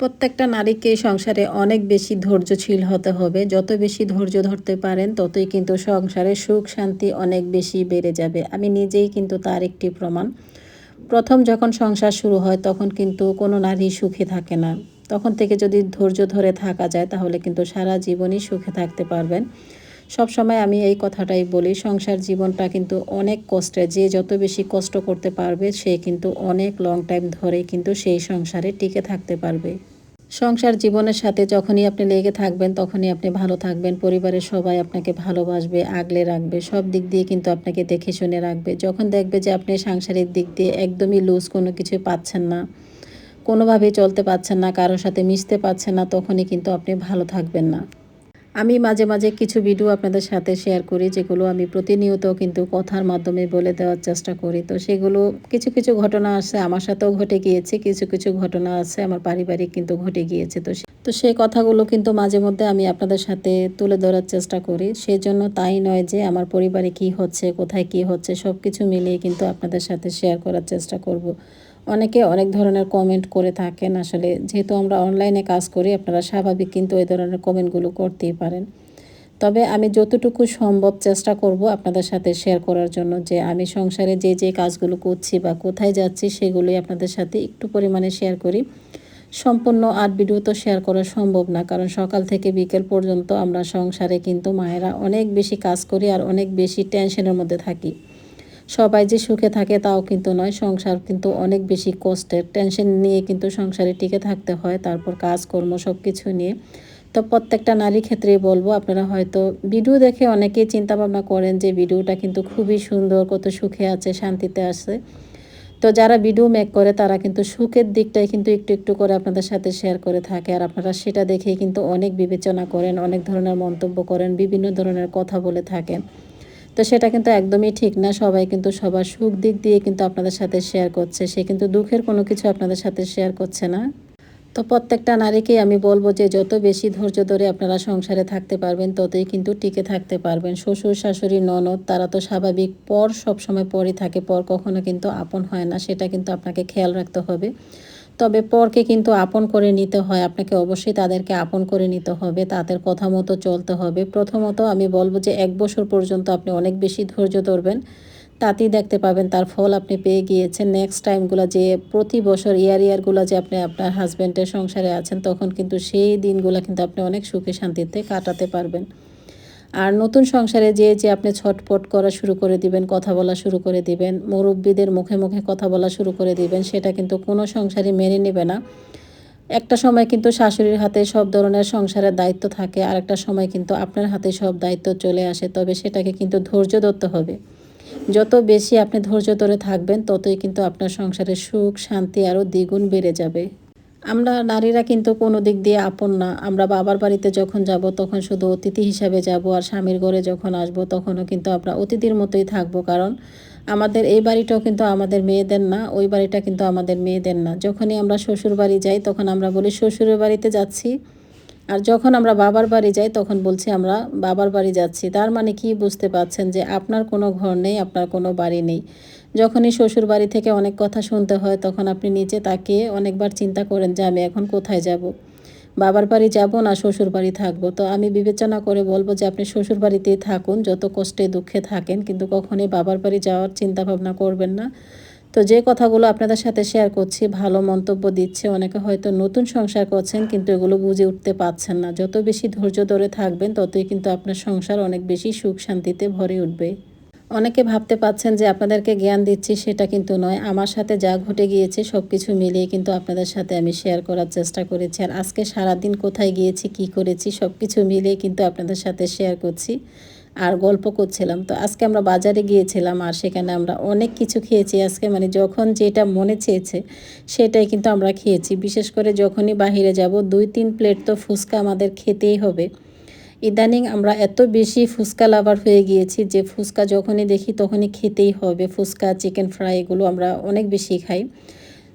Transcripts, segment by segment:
প্রত্যেকটা নারীকে সংসারে অনেক বেশি ধৈর্যশীল হতে হবে। যত বেশি ধৈর্য ধরতে পারেন, ততই কিন্তু সংসারে সুখ শান্তি অনেক বেশি বেড়ে যাবে। আমি নিজেই কিন্তু তার একটি প্রমাণ। প্রথম যখন সংসার শুরু হয়, তখন কিন্তু কোনো নারী সুখে থাকে না। তখন থেকে যদি ধৈর্য ধরে থাকা যায়, তাহলে কিন্তু সারা জীবনই সুখে থাকতে পারবেন। সব সময় আমি এই কথাটাই বলি, সংসার জীবনটা কিন্তু অনেক কষ্টে যে যত বেশি কষ্ট করতে পারবে, সে কিন্তু অনেক লং টাইম ধরে কিন্তু সেই সংসারে টিকে থাকতে পারবে। সংসার জীবনের সাথে যখনই আপনি লেগে থাকবেন, তখনই আপনি ভালো থাকবেন। পরিবারের সবাই আপনাকে ভালোবাসবে, আগলে রাখবে, সব দিক দিয়ে কিন্তু আপনাকে দেখে শুনে রাখবে। যখন দেখবে যে আপনি সাংসারিক দিক দিয়ে একদমই লুজ কোনো কিছু পাচ্ছেন না, কোনোভাবেই চলতে পারছেন না, কারোর সাথে মিশতে পারছেন না, তখনই কিন্তু আপনি ভালো থাকবেন না। আমি মাঝে মাঝে কিছু ভিডিও আপনাদের সাথে শেয়ার করি, যেগুলো আমি প্রতিনিয়ত কিন্তু কথার মাধ্যমে বলে দেওয়ার চেষ্টা করি। তো সেগুলো কিছু কিছু ঘটনা আছে, আমার সাথেও ঘটে গিয়েছে, কিছু কিছু ঘটনা আছে, আমার পারিবারিক কিন্তু ঘটে গিয়েছে। তো তো সেই কথাগুলো কিন্তু মাঝে মধ্যে আমি আপনাদের সাথে তুলে ধরার চেষ্টা করি। সেই জন্য তাই নয় যে আমার পরিবারে কি হচ্ছে, কোথায় কি হচ্ছে সব কিছু মিলিয়ে কিন্তু আপনাদের সাথে শেয়ার করার চেষ্টা করব। অনেকে অনেক ধরনের কমেন্ট করে থাকেন। আসলে যেহেতু আমরা অনলাইনে কাজ করি, আপনারা স্বাভাবিক কিন্তু এই ধরনের কমেন্টগুলো করতেই পারেন। তবে আমি যতটুকু সম্ভব চেষ্টা করব আপনাদের সাথে শেয়ার করার জন্য যে আমি সংসারে যে যে কাজগুলো করছি বা কোথায় যাচ্ছি, সেগুলোই আপনাদের সাথে একটু পরিমাণে শেয়ার করি। সম্পূর্ণ আর্ট ভিডিও তো শেয়ার করা সম্ভব না, কারণ সকাল থেকে বিকেল পর্যন্ত আমরা সংসারে কিন্তু মায়েরা অনেক বেশি কাজ করি আর অনেক বেশি টেনশনের মধ্যে থাকি। সবাই যে সুখে থাকে তাও কিন্তু নয়, সংসার কিন্তু অনেক বেশি কষ্টের। টেনশন নিয়ে কিন্তু সংসারে টিকে থাকতে হয়, তারপর কাজকর্ম সব কিছু নিয়ে। তো প্রত্যেকটা নারী ক্ষেত্রেই বলব, আপনারা হয়তো ভিডিও দেখে অনেকেই চিন্তা ভাবনা করেন যে ভিডিওটা কিন্তু খুবই সুন্দর, কত সুখে আছে, শান্তিতে আছে। তো যারা ভিডিও মেক করে, তারা কিন্তু সুখের দিকটাই কিন্তু একটু একটু করে আপনাদের সাথে শেয়ার করে থাকে। আর আপনারা সেটা দেখেই কিন্তু অনেক বিবেচনা করেন, অনেক ধরনের মন্তব্য করেন, বিভিন্ন ধরনের কথা বলে থাকেন। তো সেটা কিন্তু একদমই ঠিক না। সবাই কিন্তু সবার সুখ দিক দিয়ে কিন্তু আপনাদের সাথে শেয়ার করছে। সে কিন্তু দুঃখের কোনো কিছু আপনাদের সাথে শেয়ার করছে না। তো প্রত্যেকটা নারীকেই আমি বলব যে যত বেশি ধৈর্য ধরে আপনারা সংসারে থাকতে পারবেন, ততই কিন্তু টিকে থাকতে পারবেন। শ্বশুর, শাশুড়ি, ননদ তারা তো স্বাভাবিক পর সব সময় পরই থাকে, পর কখনো কিন্তু আপন হয় না, সেটা কিন্তু আপনাকে খেয়াল রাখতে হবে। তবে পরকে কিন্তু আপন করে নিতে হয়। আপনাকে অবশ্যই তাদেরকে আপন করে নিতে হবে। তাদের কথা মতো চলতে হবে। প্রথমত আমি বলব যে, এক বছর পর্যন্ত আপনি অনেক বেশি ধৈর্য ধরবেন। তাতেই দেখতে পাবেন তার ফল আপনি পেয়ে গিয়েছেন। নেক্সট টাইমগুলো যে, প্রতি বছর ইয়ার ইয়ারগুলো যে আপনি আপনার হাজব্যান্ডের সংসারে আছেন, তখন কিন্তু সেই দিনগুলো কিন্তু আপনি অনেক সুখে শান্তিতে কাটাতে পারবেন। আর নতুন সংসারে যে যে আপনি ছটপট করা শুরু করে দিবেন, কথা বলা শুরু করে দিবেন, মুরব্বীদের মুখে মুখে কথা বলা শুরু করে দিবেন, সেটা কিন্তু কোনো সংসারই মেনে নেবে না। একটা সময় কিন্তু শাশুড়ির হাতে সব ধরনের সংসারের দায়িত্ব থাকে আর একটা সময় কিন্তু আপনার হাতে সব দায়িত্ব চলে আসে, তবে সেটাকে কিন্তু ধৈর্য ধরতে হবে। যত বেশি আপনি ধৈর্য ধরে থাকবেন, ততই কিন্তু আপনার সংসারের সুখ, শান্তি আরও দ্বিগুণ বেড়ে যাবে। আমরা নারীরা কিন্তু কোনো দিক দিয়ে আপন না। আমরা বাবার বাড়িতে যখন যাব, তখন শুধু অতিথি হিসাবে যাব আর স্বামীর ঘরে যখন আসব, তখনও কিন্তু আমরা অতিথির মতোই থাকব। কারণ আমাদের এই বাড়িটাও কিন্তু আমাদের মেয়েদের না, ওই বাড়িটা কিন্তু আমাদের মেয়েদের না। যখনই আমরা শ্বশুর বাড়ি যাই, তখন আমরা বলি, শ্বশুরের বাড়িতে যাচ্ছি। আর যখন আমরা বাবার বাড়ি যাই, তখন বলছি, আমরা বাবার বাড়ি যাচ্ছি। তার মানে কি? বুঝতে পাচ্ছেন যে আপনার কোনো ঘর নেই, আপনার কোনো বাড়ি নেই। যখনই শ্বশুর বাড়ি থেকে অনেক কথা শুনতে হয়, তখন আপনি নিচে তাকিয়ে অনেকবার চিন্তা করেন যে আমি এখন কোথায় যাব? বাবার বাড়ি যাব না শ্বশুর বাড়ি থাকব? তো আমি বিবেচনা করে বলব যে আপনি শ্বশুর বাড়িতেই থাকুন, যত কষ্টে দুঃখে থাকেন, কিন্তু কখনই বাবার বাড়ি যাওয়ার চিন্তা ভাবনা করবেন না। তো যে কথাগুলো আপনাদের সাথে শেয়ার করছি, ভালো মন্তব্য দিচ্ছে, অনেকে হয়তো নতুন সংসার করছেন, কিন্তু এগুলো বুঝে উঠতে পারছেন না। যত বেশি ধৈর্য ধরে থাকবেন, ততই কিন্তু আপনার সংসার অনেক বেশি সুখ শান্তিতে ভরে উঠবে। অনেকে ভাবতে পাচ্ছেন যে আপনাদেরকে জ্ঞান দিচ্ছি, সেটা কিন্তু নয়। আমার সাথে যা ঘটে গিয়েছে সব কিছু মিলিয়ে কিন্তু আপনাদের সাথে আমি শেয়ার করার চেষ্টা করেছি। আর আজকে সারাদিন কোথায় গিয়েছি, কি করেছি সব কিছু মিলিয়ে কিন্তু আপনাদের সাথে শেয়ার করছি আর গল্প করছিলাম। তো আজকে আমরা বাজারে গিয়েছিলাম আর সেখানে আমরা অনেক কিছু খেয়েছি। আজকে মানে যখন যেটা মনে চেয়েছে, সেটাই কিন্তু আমরা খেয়েছি। বিশেষ করে যখনই বাহিরে যাব দুই তিন প্লেট তো ফুচকা আমাদের খেতেই হবে। ইদানিং আমরা এত বেশি ফুচকা লাভার হয়ে গিয়েছি যে ফুচকা যখনই দেখি তখনই খেতেই হবে। ফুচকা, চিকেন ফ্রাই এগুলো আমরা অনেক বেশি খাই।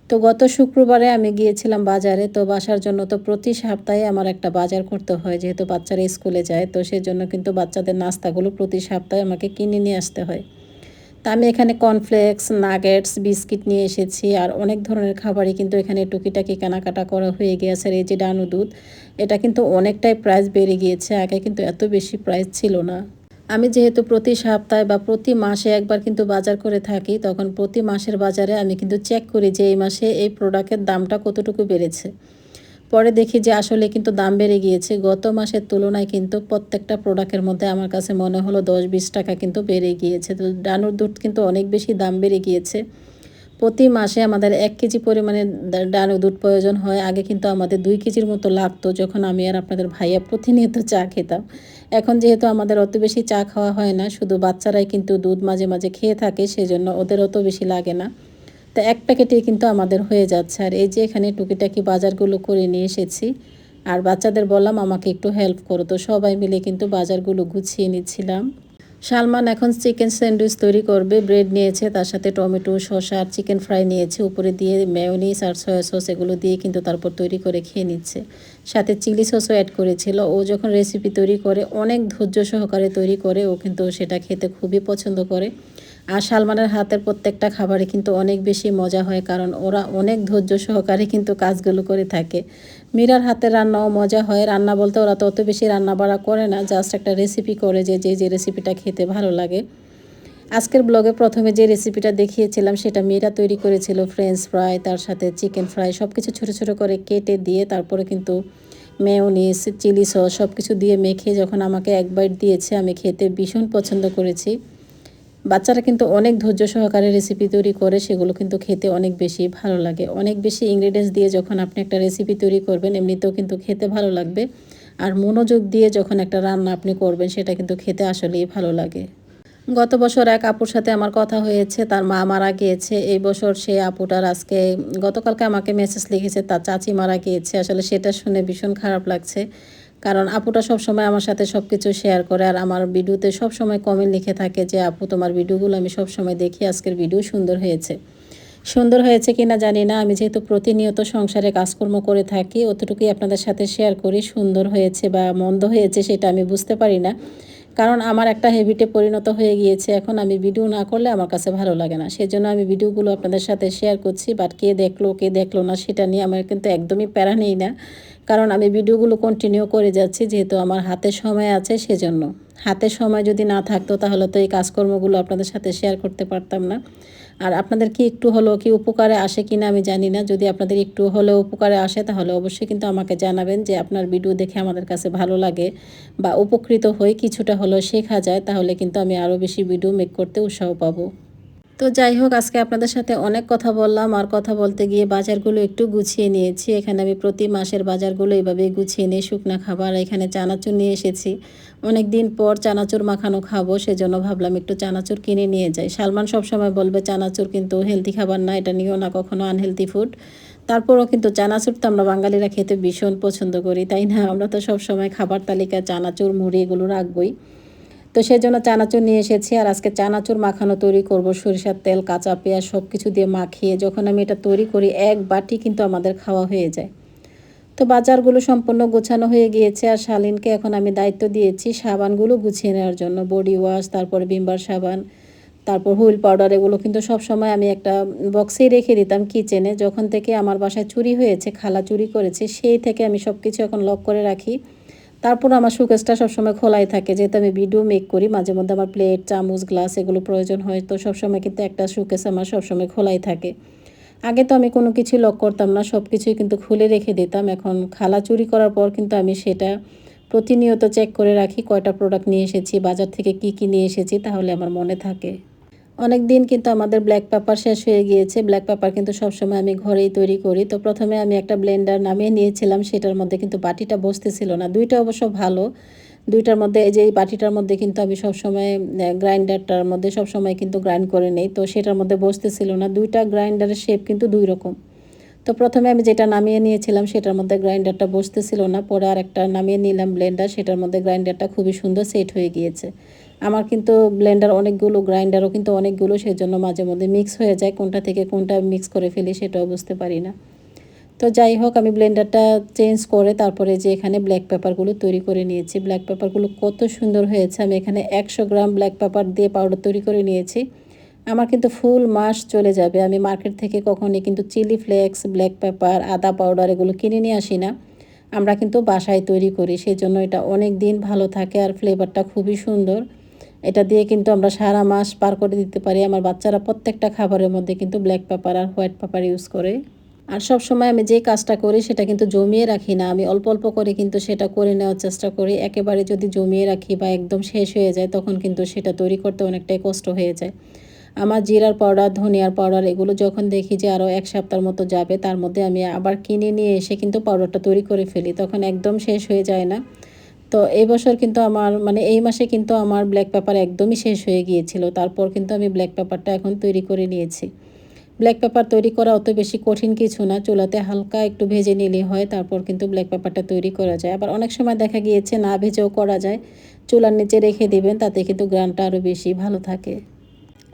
তো গত শুক্রবারে আমি গিয়েছিলাম বাজারে, তো বাসার জন্য তো প্রতি সপ্তাহে আমার একটা বাজার করতে হয়, যেহেতু বাচ্চারা স্কুলে যায়, তো সেই জন্য কিন্তু বাচ্চাদের নাস্তাগুলো প্রতি সপ্তাহে আমাকে কিনে নিয়ে আসতে হয়। তা আমি এখানে কর্নফ্লেক্স নাগেটস বিস্কিট নিয়ে এসেছি, আর অনেক ধরনের খাবারই কিন্তু এখানে টুকিটাকি কেনাকাটা করা হয়ে গিয়েছে এই যে ডানু দুধ এটা কিন্তু অনেকটাই প্রাইস বেড়ে গিয়েছে, আগে কিন্তু এত বেশি প্রাইস ছিল না। আমি যেহেতু প্রতি সপ্তাহে বা প্রতি মাসে একবার কিন্তু বাজার করে থাকি, তখন প্রতি মাসের বাজারে আমি কিন্তু চেক করি যে এই মাসে এই প্রোডাক্টের দামটা কতটুকু বেড়েছে। পরে দেখি যে আসলে কিন্তু দাম বেড়ে গিয়েছে। গত মাসের তুলনায় কিন্তু প্রত্যেকটা প্রোডাক্টের মধ্যে আমার কাছে মনে হলো দশ বিশ টাকা কিন্তু বেড়ে গিয়েছে। তো ডানুর দুধ কিন্তু অনেক বেশি দাম বেড়ে গিয়েছে। প্রতি মাসে আমাদের এক কেজি পরিমাণে ডানু দুধ প্রয়োজন হয়। আগে কিন্তু আমাদের দুই কেজির মতো লাগতো যখন আমি আর আপনাদের ভাইয়া প্রতিনিয়ত চা খেতাম। এখন যেহেতু আমাদের অত বেশি চা খাওয়া হয় না, শুধু বাচ্চারাই কিন্তু দুধ মাঝে মাঝে খেয়ে থাকে, সেজন্য ওদের অত বেশি লাগে না। তো এক প্যাকেটেই কিন্তু আমাদের হয়ে যাচ্ছে। আর এই যে এখানে টুকিটাকি বাজারগুলো করে নিয়ে এসেছি, আর বাচ্চাদের বললাম আমাকে একটু হেল্প করো। তো সবাই মিলে কিন্তু বাজারগুলো গুছিয়ে নিচ্ছিলাম। সালমান এখন চিকেন স্যান্ডউইচ তৈরি করবে, ব্রেড নিয়েছে, তার সাথে টমেটো, শসা আর চিকেন ফ্রাই নিয়েছে। উপরে দিয়ে মেয়নিস আর সয়া সস এগুলো দিয়ে কিন্তু তারপর তৈরি করে খেয়ে নিচ্ছে। সাথে চিলি সসও অ্যাড করেছিল। ও যখন রেসিপি তৈরি করে, অনেক ধৈর্য সহকারে তৈরি করে, ও কিন্তু সেটা খেতে খুবই পছন্দ করে। আর সালমানের হাতের প্রত্যেকটা খাবারে কিন্তু অনেক বেশি মজা হয়, কারণ ওরা অনেক ধৈর্য সহকারে কিন্তু কাজগুলো করে থাকে। মীরার হাতের রান্নাও মজা হয়। রান্না বলতে ওরা তত বেশি রান্না বাড়া করে না জাস্ট একটা রেসিপি করে যে যে যে রেসিপিটা খেতে ভালো লাগে। আজকের ব্লগে প্রথমে যে রেসিপিটা দেখিয়েছিলাম, সেটা মেয়েরা তৈরি করেছিল ফ্রেঞ্চ ফ্রাই তার সাথে চিকেন ফ্রাই সব কিছু ছোটো ছোটো করে কেটে দিয়ে তারপরে কিন্তু মেয়নিস চিলি সস সব কিছু দিয়ে মেখে যখন আমাকে এক বাইট দিয়েছে, আমি খেতে ভীষণ পছন্দ করেছি। বাচ্চারা কিন্তু অনেক ধৈর্য সহকারে রেসিপি তৈরি করে, সেগুলো কিন্তু খেতে অনেক বেশি ভালো লাগে। অনেক বেশি ইনগ্রিডিয়েন্টস দিয়ে যখন আপনি একটা রেসিপি তৈরি করবেন, এমনিতেও কিন্তু খেতে ভালো লাগবে। আর মনোযোগ দিয়ে যখন একটা রান্না আপনি করবেন, সেটা কিন্তু খেতে আসলেই ভালো লাগে। গত বছর এক আপুর সাথে আমার কথা হয়েছে, তার মা মারা গিয়েছে। এই বছর সে আপুটার আজকে, গতকালকে আমাকে মেসেজ লিখেছে, তার চাচি মারা গিয়েছে। আসলে সেটা শুনে ভীষণ খারাপ লাগছে। কারণ আপুটা সবসময় আমার সাথে সব কিছু শেয়ার করে আর আমার ভিডিওতে সব সময় কমেন্ট লিখে থাকে যে, আপু, তোমার ভিডিওগুলো আমি সব সময় দেখি, আজকের ভিডিও সুন্দর হয়েছে। সুন্দর হয়েছে কি না জানি না। আমি যেহেতু প্রতিনিয়ত সংসারে কাজকর্ম করে থাকি, অতটুকুই আপনাদের সাথে শেয়ার করি, সুন্দর হয়েছে বা মন্দ হয়েছে সেটা আমি বুঝতে পারি না। কারণ আমার একটা হেবিটে পরিণত হয়ে গিয়েছে, এখন আমি ভিডিও না করলে আমার কাছে ভালো লাগে না। সেজন্য আমি ভিডিওগুলো আপনাদের সাথে শেয়ার করছি বাট কে দেখল কে দেখল না, সেটা নিয়ে আমার কিন্তু একদমই প্যারা নেই না। কারণ আমি ভিডিওগুলো কন্টিনিউ করে যাচ্ছি, যেহেতু আমার হাতে সময় আছে সেজন্য। হাতে সময় যদি না থাকতো তাহলে তো এই কাজকর্মগুলো আপনাদের সাথে শেয়ার করতে পারতাম না। আর আপনাদের কি একটু হলেও কি উপকারে আসে কি না আমি জানি না। যদি আপনাদের একটু হলেও উপকারে আসে তাহলে অবশ্যই কিন্তু আমাকে জানাবেন যে আপনার ভিডিও দেখে আমাদের কাছে ভালো লাগে বা উপকৃত হয়ে কিছুটা হলেও শেখা যায়, তাহলে কিন্তু আমি আরও বেশি ভিডিও মেক করতে উৎসাহ পাবো। তো যাই হোক, আজকে আপনাদের সাথে অনেক কথা বললাম আর কথা বলতে গিয়ে বাজারগুলো একটু গুছিয়ে নিয়েছি। এখানে আমি প্রতি মাসের বাজারগুলো এইভাবে গুছিয়ে নিয়ে শুকনা খাবার, এখানে চানাচুর নিয়ে এসেছি। অনেক দিন পর চানাচুর মাখানো খাব, সেজন্য ভাবলাম একটু চানাচুর কিনে নিয়ে যাই। সালমান সবসময় বলবে, চানাচুর কিন্তু হেলদি খাবার না, এটা নিয়েও না কখনো আনহেলদি ফুড তারপরও কিন্তু চানাচুর তো আমরা বাঙালিরা খেতে ভীষণ পছন্দ করি, তাই না? আমরা তো সবসময় খাবার তালিকায় চানাচুর, মুড়ি এগুলো রাখবই। তো সেই জন্য চানাচুর নিয়ে এসেছি আর আজকে চানাচুর মাখানো তৈরি করব, সরিষার তেল, কাঁচা পেঁয়াজ সব কিছু দিয়ে মাখিয়ে। যখন আমি এটা তৈরি করি, এক বাটি কিন্তু আমাদের খাওয়া হয়ে যায়। তো বাজারগুলো সম্পূর্ণ গোছানো হয়ে গিয়েছে আর শালিনকে এখন আমি দায়িত্ব দিয়েছি সাবানগুলো গুছিয়ে নেওয়ার জন্য। বডি ওয়াশ, তারপর বিম্বার সাবান, তারপর হুইল পাউডার, এগুলো কিন্তু সব সময় আমি একটা বক্সেই রেখে দিতাম কিচেনে। যখন থেকে আমার বাসায় চুরি হয়েছে, খালা চুরি করেছে, সেই থেকে আমি সব কিছু এখন লক করে রাখি। তারপর আমার সুকেসটা সবসময় খোলাই থাকে। যেহেতু আমি ভিডিও মেক করি, মাঝে মধ্যে আমার প্লেট চামচ গ্লাস এগুলো প্রয়োজন হয়, তো সবসময় কিন্তু একটা সুকেস আমার সবসময় খোলাই থাকে। আগে তো আমি কোনো কিছু লক করতাম না সব কিছুই কিন্তু খুলে রেখে দিতাম। এখন খালা চুরি করার পর কিন্তু আমি সেটা প্রতিনিয়ত চেক করে রাখি, কয়টা প্রোডাক্ট নিয়ে এসেছি, বাজার থেকে কি কি নিয়ে এসেছি, তাহলে আমার মনে থাকে। অনেক দিন কিন্তু আমাদের ব্ল্যাক পেপার শেষ হয়ে গিয়েছে। ব্ল্যাক পেপার কিন্তু সবসময় আমি ঘরেই তৈরি করি। তো প্রথমে আমি একটা ব্লেন্ডার নামিয়ে নিয়েছিলাম। সেটার মধ্যে কিন্তু বাটিটা বসতেছিল না। দুইটা অবশ্য ভালো। দুইটার মধ্যে এই যে এই বাটিটার মধ্যে কিন্তু আমি সবসময় গ্রাইন্ডারটার মধ্যে সবসময় কিন্তু গ্রাইন্ড করে নেই। তো সেটার মধ্যে বসতেছিল না। দুইটা গ্রাইন্ডারের শেপ কিন্তু দুই রকম। তো প্রথমে আমি যেটা নামিয়ে নিয়েছিলাম সেটার মধ্যে গ্রাইন্ডারটা বসতেছিল না, পরে আর একটা নামিয়ে নিলাম ব্লেন্ডার, সেটার মধ্যে গ্রাইন্ডারটা খুবই সুন্দর সেট হয়ে গিয়েছে। আমার কিন্তু ব্লেন্ডার অনেকগুলো, গ্রাইন্ডারও কিন্তু অনেকগুলো, সেজন্য মাঝে মধ্যে মিক্স হয়ে যায় কোনটা থেকে কোনটা মিক্স করে ফেলি সেটাও বুঝতে পারি না। তো যাই হোক, আমি ব্লেন্ডারটা চেঞ্জ করে তারপরে যে এখানে ব্ল্যাক পেপারগুলো তৈরি করে নিয়েছি। ব্ল্যাক পেপারগুলো কত সুন্দর হয়েছে, আমি এখানে একশো গ্রাম ব্ল্যাক পেপার দিয়ে পাউডার তৈরি করে নিয়েছি। আমার কিন্তু ফুল মাস চলে যাবে। আমি মার্কেট থেকে কখনই কিন্তু চিলি ফ্লেক্স, ব্ল্যাক পেপার, আদা পাউডার এগুলো কিনে নিয়ে আসি না। আমরা কিন্তু বাসায় তৈরি করি সেই জন্য এটা অনেক দিন ভালো থাকে আর ফ্লেভারটা খুবই সুন্দর। এটা দিয়ে কিন্তু আমরা সারা মাস পার করে দিতে পারি। আমার বাচ্চারা প্রত্যেকটা খাবারের মধ্যে কিন্তু ব্ল্যাক পেপার আর হোয়াইট পেপার ইউজ করে। আর সব সময় আমি যে কাজটা করি, সেটা কিন্তু জমিয়ে রাখি না। আমি অল্প অল্প করে কিন্তু সেটা করে নেওয়ার চেষ্টা করি। একেবারে যদি জমিয়ে রাখি বা একদম শেষ হয়ে যায়, তখন কিন্তু সেটা তৈরি করতে অনেকটাই কষ্ট হয়ে যায়। আমার জিরার পাউডার, ধনিয়ার পাউডার এগুলো যখন দেখি যে আরও এক সপ্তাহের মতো যাবে, তার মধ্যে আমি আবার কিনে নিয়ে এসে কিন্তু পাউডারটা তৈরি করে ফেলি, তখন একদম শেষ হয়ে যায় না। তো এই বছর কিন্তু আমার মানে এই মাসে কিন্তু আমার ব্ল্যাক পেপার একদমই শেষ হয়ে গিয়েছিল, তারপর কিন্তু আমি ব্ল্যাক পেপারটা এখন তৈরি করে নিয়েছি। ব্ল্যাক পেপার তৈরি করা অত বেশি কঠিন কিছু না, চুলাতে হালকা একটু ভেজে নিলে হয়, তারপর কিন্তু ব্ল্যাক পেপারটা তৈরি করা যায়। আবার অনেক সময় দেখা গিয়েছে না ভেজেও করা যায়, চুলার নিচে রেখে দিবেন, তাতে কিন্তু গ্রানটা আরও বেশি ভালো থাকে।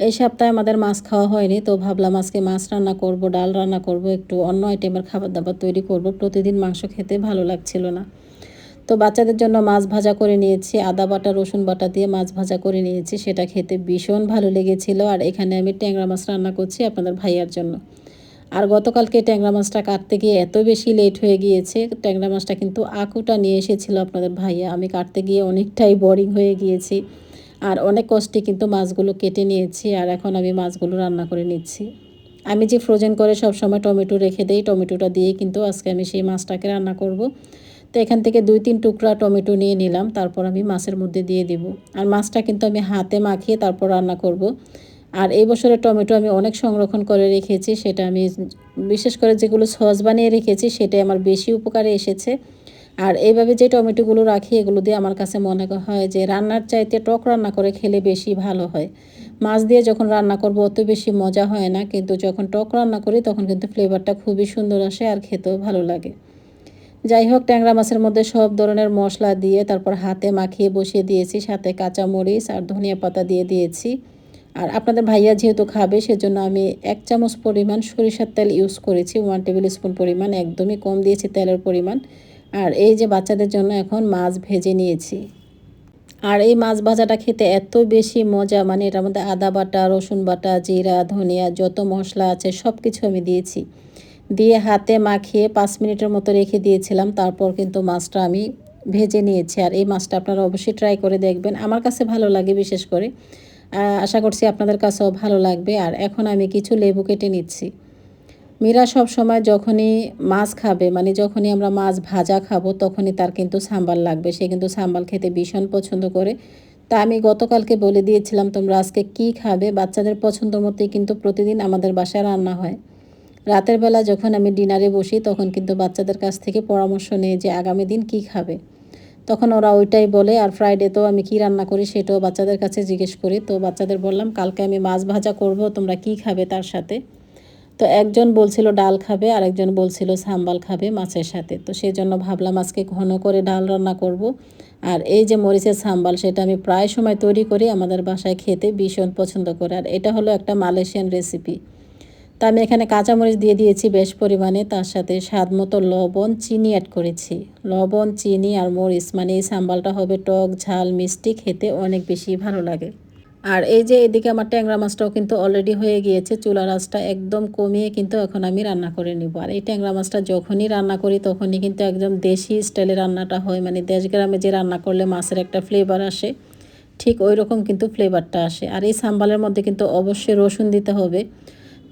এই সপ্তাহে আমাদের মাছ খাওয়া হয়নি, তো ভাবলাম আজকে মাছ রান্না করব, ডাল রান্না করব, একটু অন্য আইটেমের খাবার দাবার তৈরি করব। প্রতিদিন মাংস খেতে ভালো লাগছিল না। তো বাচ্চাদের জন্য মাছ ভাজা করে নিয়েছি, আদা বাটা, রসুন বাটা দিয়ে মাছ ভাজা করে নিয়েছি, সেটা খেতে ভীষণ ভালো লেগেছিল। আর এখানে আমি ট্যাংরা মাছ রান্না করছি আপনাদের ভাইয়ার জন্য। আর গতকালকে ট্যাংরা মাছটা কাটতে গিয়ে এত বেশি লেট হয়ে গিয়েছে, ট্যাংরা মাছটা কিন্তু আকুটা নিয়ে এসেছিল আপনাদের ভাইয়া। আমি কাটতে গিয়ে অনেকটাই বোরিং হয়ে গিয়েছি। আর অনেক কষ্টে কিন্তু মাছগুলো কেটে নিয়েছি আর এখন আমি মাছগুলো রান্না করে নিচ্ছি। আমি যে ফ্রোজেন করে সব সময় টমেটো রেখে দিই, টমেটোটা দিয়ে কিন্তু আজকে আমি সেই মাছটাকে রান্না করব। তো এখান থেকে দুই তিন টুকরা টমেটো নিয়ে নিলাম, তারপর আমি মাছের মধ্যে দিয়ে দিব। আর মাছটা কিন্তু আমি হাতে মাখিয়ে তারপর রান্না করব। আর এই বছরের টমেটো আমি অনেক সংরক্ষণ করে রেখেছি, সেটা আমি বিশেষ করে যেগুলো সস বানিয়ে রেখেছি, সেটাই আমার বেশি উপকারে এসেছে। আর এইভাবে যে টমেটোগুলো রাখি, এগুলো দিয়ে আমার কাছে মনে হয় যে রান্নার চাইতে টক রান্না করে খেলে বেশি ভালো হয়। মাছ দিয়ে যখন রান্না করব অত বেশি মজা হয় না, কিন্তু যখন টক রান্না করি তখন কিন্তু ফ্লেভারটা খুবই সুন্দর আসে আর খেতেও ভালো লাগে। যাই হোক, ট্যাংরা মাছের মধ্যে সব ধরনের মশলা দিয়ে তারপর হাতে মাখিয়ে বসিয়ে দিয়েছি, সাথে কাঁচা মরিচ আর ধনিয়া পাতা দিয়ে দিয়েছি। আর আপনাদের ভাইয়া যেহেতু খাবে, সেজন্য আমি এক চামচ পরিমাণ সরিষার তেল ইউজ করেছি। ওয়ান টেবিল স্পুন পরিমাণ, একদমই কম দিয়েছি তেলের পরিমাণ। আর এই যে বাচ্চাদের জন্য এখন মাছ ভেজে নিয়েছি। আর এই মাছ ভাজাটা খেতে এত বেশি মজা মানে এটার মধ্যে আদা বাটা, রসুন বাটা, জিরা, ধনিয়া যত মশলা আছে সব কিছু আমি দিয়েছি। দিয়ে হাতে মাখিয়ে পাঁচ মিনিটের মতো রেখে দিয়েছিলাম, তারপর কিন্তু মাছটা আমি ভেজে নিয়েছি। আর এই মাছটা আপনারা অবশ্যই ট্রাই করে দেখবেন, আমার কাছে ভালো লাগে বিশেষ করে। আশা করছি আপনাদের কাছেও ভালো লাগবে। আর এখন আমি কিছু লেবু কেটে নিচ্ছি। মীরা সব সময় যখনই মাছ খাবে মানে যখনই আমরা মাছ ভাজা খাব, তখনই তার কিন্তু সাম্বাল লাগবে। সে কিন্তু সাম্বাল খেতে ভীষণ পছন্দ করে। তা আমি গতকালকে বলে দিয়েছিলাম, তোমরা আজকে কি খাবে? বাচ্চাদের পছন্দ মতোই কিন্তু প্রতিদিন আমাদের বাসায় রান্না হয়। রাতের বেলা যখন আমি ডিনারে বসি, তখন কিন্তু বাচ্চাদের কাছ থেকে পরামর্শ নেই যে, আগামী দিন কি খাবে? তখন ওরা ওইটাই বলে, আর ফ্রাইডে তো আমি কি রান্না করি সেটাও বাচ্চাদের কাছে জিজ্ঞেস করি। তো বাচ্চাদের বললাম, কালকে আমি মাছ ভাজা করব, তোমরা কি খাবে তার সাথে? তো একজন বলছিল ডাল খাবে আর একজন বলছিল সাম্বাল খাবে মাছের সাথে। তো সেই জন্য ভাবলাম আজকে ঘন করে ডাল রান্না করব। আর এই যে মরিচের সাম্বাল, সেটা আমি প্রায় সময় তৈরি করি আমাদের বাসায় খেতে, ভীষণ পছন্দ করে। আর এটা হলো একটা মালয়েশিয়ান রেসিপি তা আমি এখানে কাঁচামরিচ দিয়ে দিয়েছি বেশ পরিমাণে, তার সাথে স্বাদ মতো লবণ, চিনি অ্যাড করেছি। লবণ, চিনি আর মরিচ মানে এই সাম্বালটা হবে টক, ঝাল, মিষ্টি, খেতে অনেক বেশি ভালো লাগে। আর এই যে এদিকে আমার ট্যাংরা মাছটাও কিন্তু অলরেডি হয়ে গিয়েছে, চুলা রাসটা একদম কমিয়ে কিন্তু এখন আমি রান্না করে নিব। আর এই ট্যাংরা মাছটা যখনই রান্না করি তখনই কিন্তু একদম দেশি স্টাইলে রান্নাটা হয় মানে দেশ গ্রামে যে রান্না করলে মাছের একটা ফ্লেভার আসে, ঠিক ওই রকম কিন্তু ফ্লেভারটা আসে। আর এই সাম্বালের মধ্যে কিন্তু অবশ্যই রসুন দিতে হবে।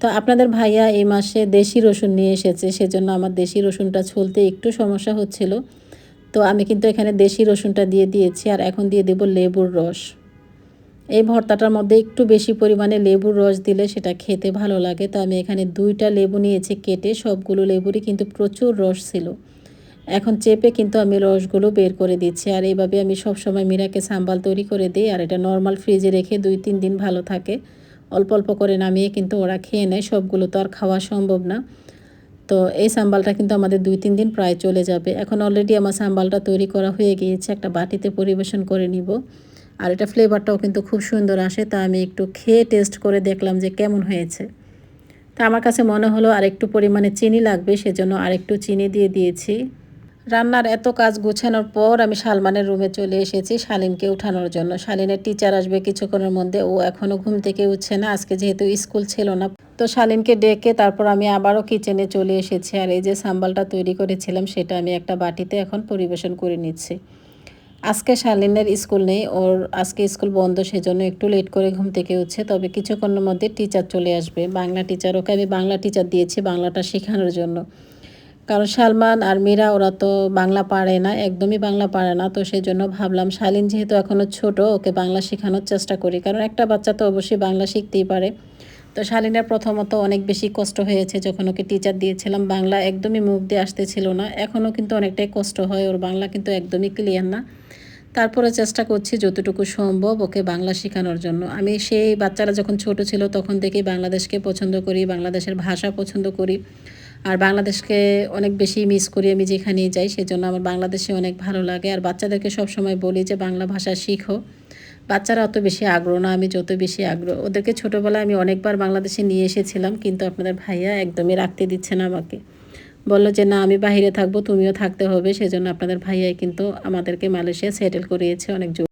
তো আপনাদের ভাইয়া এই মাসে দেশি রসুন নিয়ে এসেছে, সেজন্য আমার দেশি রসুনটা ছলতে একটু সমস্যা হচ্ছিল। তো আমি কিন্তু এখানে দেশি রসুনটা দিয়ে দিয়েছি, আর এখন দিয়ে দেব লেবুর রস। এই ভর্তাটার মধ্যে একটু বেশি পরিমাণে লেবুর রস দিলে সেটা খেতে ভালো লাগে। তো আমি এখানে দুইটা লেবু নিয়েছি কেটে, সবগুলো লেবুরই কিন্তু প্রচুর রস ছিল। এখন চেপে কিন্তু আমি রসগুলো বের করে দিচ্ছি। আর এইভাবে আমি সব সময় মিরাকে সাম্বাল তৈরি করে দিই। আর এটা নর্মাল ফ্রিজে রেখে দুই, তিন দিন ভালো থাকে। অল্প অল্প করে নামিয়ে কিন্তু ওরা খেয়ে নেয়। সবগুলো তো আর খাওয়া সম্ভব না। তো এই সাম্বালটা কিন্তু আমাদের দুই, তিন দিন প্রায় চলে যাবে। এখন অলরেডি আমার সাম্বালটা তৈরি করা হয়ে গিয়েছে। একটা বাটিতে পরিবেশন করে নিব। আর এটা ফ্লেভারটাও কিন্তু খুব সুন্দর আসে, তা আমি একটু খেয়ে টেস্ট করে দেখলাম যে কেমন হয়েছে। তা আমার কাছে মনে হলো আর একটু পরিমাণে চিনি লাগবে, সেজন্য আরেকটু চিনি দিয়ে দিয়েছি। রান্নার এত কাজ গুছানোর পর আমি শালমানের রুমে চলে এসেছি শালিনকে উঠানোর জন্য। শালিনের টিচার আসবে কিছুক্ষণের মধ্যে, ও এখনও ঘুম থেকে উঠছে না, আজকে যেহেতু স্কুল ছিল না। তো শালিনকে ডেকে তারপর আমি আবারও কিচেনে চলে এসেছি, আর এই যে সাম্বালটা তৈরি করেছিলাম, সেটা আমি একটা বাটিতে এখন পরিবেশন করে নিচ্ছি। আজকে শালিনের স্কুল নেই, ওর আজকে স্কুল বন্ধ, সেজন্য একটু লেট করে ঘুম থেকে উঠছে। তবে কিছুক্ষণের মধ্যে টিচার চলে আসবে। বাংলা টিচার ওকে আমি বাংলা টিচার দিয়েছি বাংলাটা শেখানোর জন্য। কারণ সালমান আর মীরা, ওরা তো বাংলা পারে না, একদমই বাংলা পারে না। তো সেই জন্য ভাবলাম, শালিন যেহেতু এখনও ছোট, ওকে বাংলা শেখানোর চেষ্টা করি। কারণ একটা বাচ্চা তো অবশ্যই বাংলা শিখতেই পারে। তো শালিনের প্রথমত অনেক বেশি কষ্ট হয়েছে যখন ওকে টিচার দিয়েছিলাম। বাংলা একদমই মুখ দিয়ে আসতেছিল না। এখনও কিন্তু অনেকটাই কষ্ট হয়, ওর বাংলা কিন্তু একদমই ক্লিয়ার না। তারপরে চেষ্টা করছি যতটুকু সম্ভব ওকে বাংলা শেখানোর জন্য। আমি সেই বাচ্চারা যখন ছোট ছিল তখন থেকেই বাংলাদেশকে পছন্দ করি, বাংলাদেশের ভাষা পছন্দ করি। আর বাংলাদেশকে অনেক বেশি মিস করি আমি যেখানেই যাই, সেজন্য আমার বাংলাদেশে অনেক ভালো লাগে। আর বাচ্চাদেরকে সব সময় বলি যে, বাংলা ভাষা শিখো। বাচ্চারা অত বেশি আগ্রহ না, আমি যত বেশি আগ্রহ। ওদেরকে ছোটোবেলায় আমি অনেকবার বাংলাদেশে নিয়ে এসেছিলাম, কিন্তু আপনাদের ভাইয়া একদমই রাখতে দিচ্ছে না আমাকে। বলল যে, না, আমি বাহিরে থাকব, তুমিও থাকতে হবে। সেজন্য আপনাদের ভাইয়াই কিন্তু আমাদেরকে মালয়েশিয়া সেটেল করিয়েছে অনেক